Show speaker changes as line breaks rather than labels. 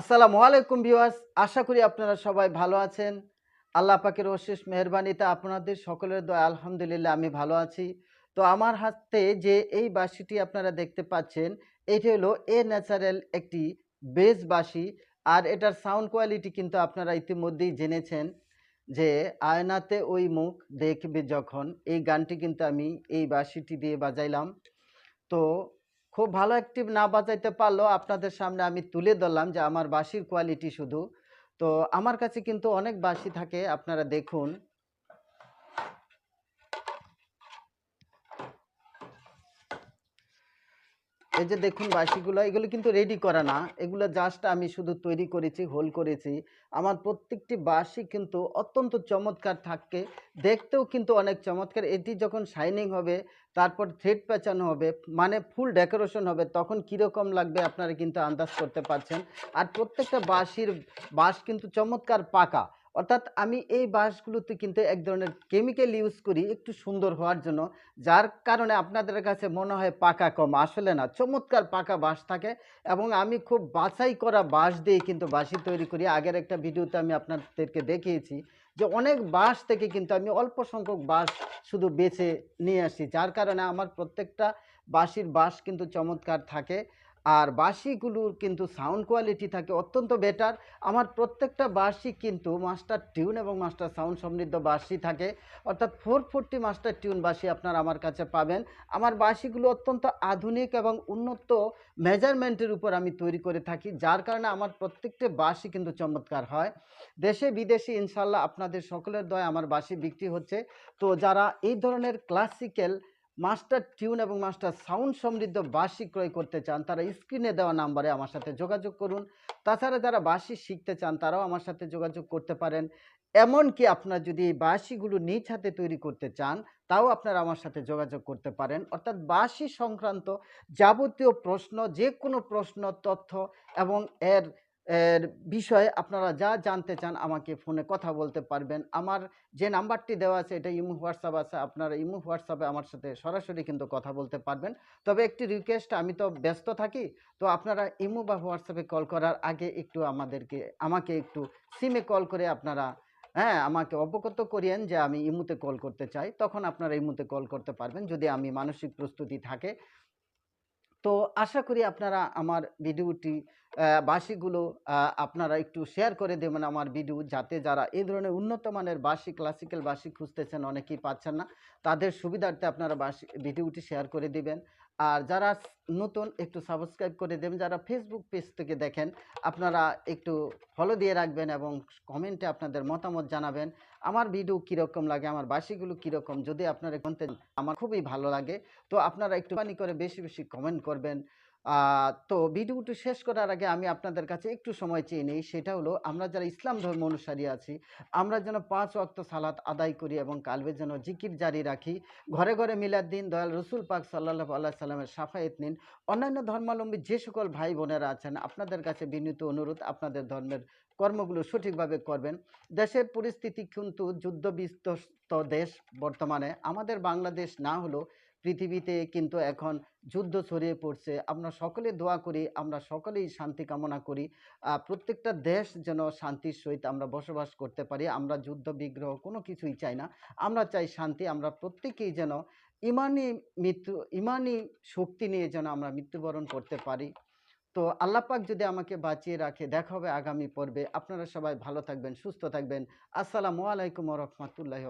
আসসালামু আলাইকুম ভিউয়ার্স, আশা করি আপনারা সবাই ভালো আছেন। আল্লাহ পাকের অশেষ মেহরবানিতে আপনাদের সকলের দয়া, আলহামদুলিল্লাহ আমি ভালো আছি। তো আমার হাতে যে এই বাঁশিটি আপনারা দেখতে পাচ্ছেন, এটি হলো এ ন্যাচারাল একটি বেস বাঁশি। আর এটার সাউন্ড কোয়ালিটি কিন্তু আপনারা ইতিমধ্যেই জেনেছেন যে আয়নাতে ওই মুখ দেখবে যখন। এই গানটি কিন্তু আমি এই বাঁশিটি দিয়ে বাজাইলাম। তো খুব ভালো একটি না বাজাইতে পারলেও আপনাদের সামনে আমি তুলে ধরলাম যে আমার বাঁশির কোয়ালিটি শুধু। তো আমার কাছে কিন্তু অনেক বাঁশি থাকে, আপনারা দেখুন। এই যে দেখুন বাঁশিগুলো এগুলো কিন্তু রেডি করা না। এগুলো জাস্ট আমি শুধু তৈরি করেছি, হোল করেছি। আমার প্রত্যেকটি বাঁশি কিন্তু অত্যন্ত চমৎকার থাকে। দেখতেও কিন্তু অনেক চমৎকার। এটি যখন শাইনিং হবে, তারপর থ্রেড পেঁচানো হবে মানে ফুল ডেকোরেশন হবে, তখন কীরকম লাগবে আপনারা কিন্তু আন্দাজ করতে পারছেন। আর প্রত্যেকটা বাঁশির বাঁশ কিন্তু চমৎকার পাকা। অর্থাৎ আমি এই বাঁশগুলোতে কিন্তু এক ধরনের কেমিক্যাল ইউজ করি একটু সুন্দর হওয়ার জন্য, যার কারণে আপনাদের কাছে মনে হয় পাকা কম। আসলে না, চমৎকার পাকা বাঁশ থাকে এবং আমি খুব বাছাই করা বাঁশ দিয়ে কিন্তু বাঁশি তৈরি করি। আগের একটা ভিডিওতে আমি আপনাদেরকে দেখিয়েছি যে অনেক বাঁশ থেকে কিন্তু আমি অল্প সংখ্যক বাঁশ শুধু বেছে নিয়ে আসি, যার কারণে আমার প্রত্যেকটা বাঁশির বাঁশ কিন্তু চমৎকার থাকে। আর বাঁশিগুলোর কিন্তু সাউন্ড কোয়ালিটি থাকে অত্যন্ত বেটার আমার প্রত্যেকটা বাঁশি কিন্তু মাস্টার টিউন এবং মাস্টার সাউন্ড সমৃদ্ধ বাঁশি থাকে। অর্থাৎ ফোর ফোরটি মাস্টার টিউন বাঁশি আপনার আমার কাছে পাবেন। আমার বাঁশিগুলো অত্যন্ত আধুনিক এবং উন্নত মেজারমেন্টের উপর আমি তৈরি করে থাকি, যার কারণে আমার প্রত্যেকটা বাঁশি কিন্তু চমৎকার হয়। দেশে বিদেশে ইনশাল্লাহ আপনাদের সকলের দয় আমার বাঁশি বিক্রি হচ্ছে। তো যারা এই ধরনের ক্লাসিক্যাল মাস্টার টিউন এবং মাস্টার সাউন্ড সমৃদ্ধ বাঁশি ক্রয় করতে চান, তারা স্ক্রিনে দেওয়া নাম্বারে আমার সাথে যোগাযোগ করুন। তাছাড়া যারা বাঁশি শিখতে চান, তারাও আমার সাথে যোগাযোগ করতে পারেন। এমনকি আপনার যদি এই বাঁশিগুলো নিজ হাতে তৈরি করতে চান, তাও আপনারা আমার সাথে যোগাযোগ করতে পারেন। অর্থাৎ বাঁশি সংক্রান্ত যাবতীয় প্রশ্ন যে কোনো প্রশ্ন, তথ্য এবং এর এর বিষয়ে আপনারা যা জানতে চান আমাকে ফোনে কথা বলতে পারবেন। আমার যে নাম্বারটি দেওয়া আছে এটা ইমো, হোয়াটসঅ্যাপ আছে। আপনারা ইমো, হোয়াটসঅ্যাপে আমার সাথে সরাসরি কিন্তু কথা বলতে পারবেন। তবে একটি রিকোয়েস্ট আমি তো ব্যস্ত থাকি, তো আপনারা ইমো বা হোয়াটসঅ্যাপে কল করার আগে একটু আমাদেরকে, আমাকে একটু সিমে কল করে আপনারা হ্যাঁ আমাকে অবগত করিয়েন যে আমি ইমুতে কল করতে চাই। তখন আপনারা ইমুতে কল করতে পারবেন। যদি আমি মানসিক প্রস্তুতি থাকে তো আশা করি আপনারা আমার ভিডিওটি আহ, বাঁশিগুলো আপনারা একটু শেয়ার করে দেবেন আমার ভিডিও যাতে যারা এই ধরনের উন্নত মানের বাঁশি ক্লাসিক্যাল বাঁশি খুঁজতেছেন অনেকেই পাচ্ছেন না। তাদের সুবিধার্থে আপনারা বাঁশি ভিডিওটি শেয়ার করে দিবেন। আর যারা নতুন একটু সাবস্ক্রাইব করে দেবেন যারা ফেসবুক পেজ থেকে দেখেন আপনারা একটু ফলো দিয়ে রাখবেন এবং কমেন্টে আপনাদের মতামত জানাবেন। আমার ভিডিও কীরকম লাগে, আমার বাঁশিগুলো কীরকম, যদি আপনারা কন্টেন্ট আমার খুবই ভালো লাগে। তো আপনারা একটুখানি করে বেশি বেশি কমেন্ট করবেন। তো ভিডিওটি শেষ করার আগে আমি আপনাদের কাছে একটু সময় চেয়ে নিই, সেটা হলো আমরা যারা ইসলাম ধর্ম অনুসারী আছি, আমরা যেন পাঁচ ওয়াক্ত সালাত আদায় করি এবং কালবে যেন জিকির জারি রাখি, ঘরে ঘরে মিলাদ দিন, দয়াল রসুল পাক সাল্লাহ আল্লাহ সাল্লামের সাফায়েত নিন। অন্যান্য ধর্মাবলম্বী যে সকল ভাই বোনেরা আছেন, আপনাদের কাছে বিনীত অনুরোধ, আপনাদের ধর্মের কর্মগুলো সঠিকভাবে করবেন। দেশের পরিস্থিতি কিন্তু যুদ্ধ বিধ্বস্ত দেশ বর্তমানে। আমাদের বাংলাদেশ না হলেও পৃথিবীতে কিন্তু এখন যুদ্ধ ছড়িয়ে পড়ছে। আমরা সকলে দোয়া করি, আমরা সকলেই শান্তি কামনা করি। প্রত্যেকটা দেশ যেন শান্তির সহিত আমরা বসবাস করতে পারি। আমরা যুদ্ধ, বিগ্রহ কোনো কিছুই চাই না। আমরা চাই শান্তি। আমরা প্রত্যেকেই যেন ইমানি মৃত্যু ইমানি শক্তি নিয়ে যেন আমরা মৃত্যুবরণ করতে পারি। তো আল্লাহ পাক যদি আমাকে বাঁচিয়ে রাখে, দেখা হবে আগামী পর্বে। আপনারা সবাই ভালো থাকবেন, সুস্থ থাকবেন। আসসালামু আলাইকুম রহমতুল্লাহ